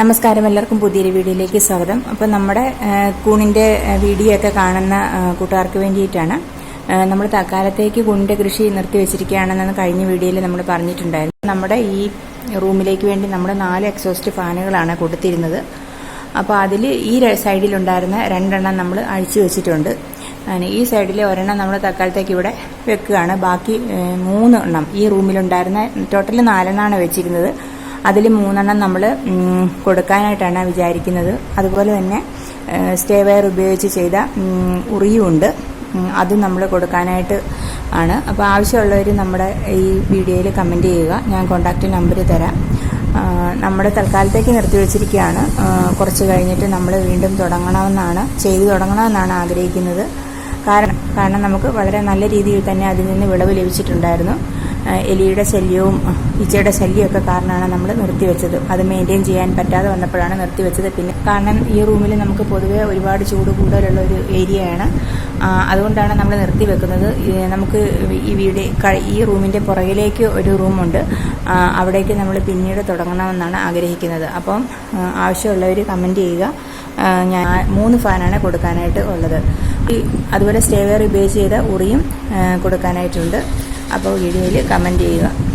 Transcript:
നമസ്കാരം എല്ലാവർക്കും പുതിയൊരു വീഡിയോയിലേക്ക് സ്വാഗതം. അപ്പോൾ നമ്മുടെ കൂണിന്റെ വീഡിയോ ഒക്കെ കാണുന്ന കൂട്ടുകാർക്ക് വേണ്ടിയിട്ടാണ്. നമ്മൾ തൽക്കാലത്തേക്ക് കൂണിന്റെ കൃഷി നിർത്തി വെച്ചിരിക്കുകയാണെന്നാണ് കഴിഞ്ഞ വീഡിയോയിൽ നമ്മൾ പറഞ്ഞിട്ടുണ്ടായിരുന്നു നമ്മുടെ ഈ റൂമിലേക്ക് വേണ്ടി നമ്മൾ നാല് എക്സോസ്റ്റ് ഫാനുകളാണ് കൊടുത്തിരുന്നത്. അപ്പോൾ അതിൽ ഈ സൈഡിലുണ്ടായിരുന്ന രണ്ടെണ്ണം നമ്മൾ അഴിച്ചു വെച്ചിട്ടുണ്ട്. ഈ സൈഡിലെ ഒരെണ്ണം നമ്മൾ തൽക്കാലത്തേക്ക് ഇവിടെ വെക്കുകയാണ്. ബാക്കി മൂന്ന് എണ്ണം ഈ റൂമിലുണ്ടായിരുന്ന ടോട്ടൽ നാലെണ്ണമാണ് വെച്ചിരുന്നത്. അതിൽ മൂന്നെണ്ണം നമ്മൾ കൊടുക്കാനായിട്ടാണ് വിചാരിക്കുന്നത്. അതുപോലെ തന്നെ സ്റ്റേ വയർ ഉപയോഗിച്ച് ചെയ്ത ഉറിയുമുണ്ട് അത് നമ്മൾ കൊടുക്കാനായിട്ട് ആണ്. അപ്പോൾ ആവശ്യമുള്ളവർ നമ്മുടെ ഈ വീഡിയോയിൽ കമന്റ് ചെയ്യുക. ഞാൻ കോൺടാക്റ്റ് നമ്പർ തരാം. നമ്മുടെ തൽക്കാലത്തേക്ക് നിർത്തി വച്ചിരിക്കുകയാണ്. കുറച്ച് കഴിഞ്ഞിട്ട് നമ്മൾ വീണ്ടും തുടങ്ങണമെന്നാണ് ചെയ്തു തുടങ്ങണമെന്നാണ് ആഗ്രഹിക്കുന്നത്. കാരണം കാരണം നമുക്ക് വളരെ നല്ല രീതിയിൽ തന്നെ അതിൽ നിന്ന് വിളവ് ലഭിച്ചിട്ടുണ്ടായിരുന്നു. എലിയുടെ ശല്യവും ഈച്ചയുടെ ശല്യമൊക്കെ കാരണമാണ് നമ്മൾ നിർത്തിവെച്ചത്. അത് മെയിന്റെയിൻ ചെയ്യാൻ പറ്റാതെ വന്നപ്പോഴാണ് നിർത്തിവെച്ചത്. പിന്നെ കാരണം ഈ റൂമിൽ നമുക്ക് പൊതുവേ ഒരുപാട് ചൂട് കൂടുതലുള്ള ഒരു ഏരിയയാണ് അതുകൊണ്ടാണ് നമ്മൾ നിർത്തിവെക്കുന്നത്. നമുക്ക് ഈ വീട് ഈ റൂമിന്റെ പുറകിലേക്ക് ഒരു റൂമുണ്ട്. അവിടേക്ക് നമ്മൾ പിന്നീട് തുടങ്ങണമെന്നാണ് ആഗ്രഹിക്കുന്നത്. അപ്പം ആവശ്യമുള്ളവർ കമന്റ് ചെയ്യുക. ഞാൻ മൂന്ന് ഫാനാണ് കൊടുക്കാനായിട്ട് ഉള്ളത്. അതുപോലെ സ്റ്റേവെയർ ഉപയോഗിച്ച് ചെയ്ത ഉറിയും കൊടുക്കാനായിട്ടുണ്ട്. അപ്പോൾ വീഡിയോയിൽ കമന്റ് ചെയ്യുക.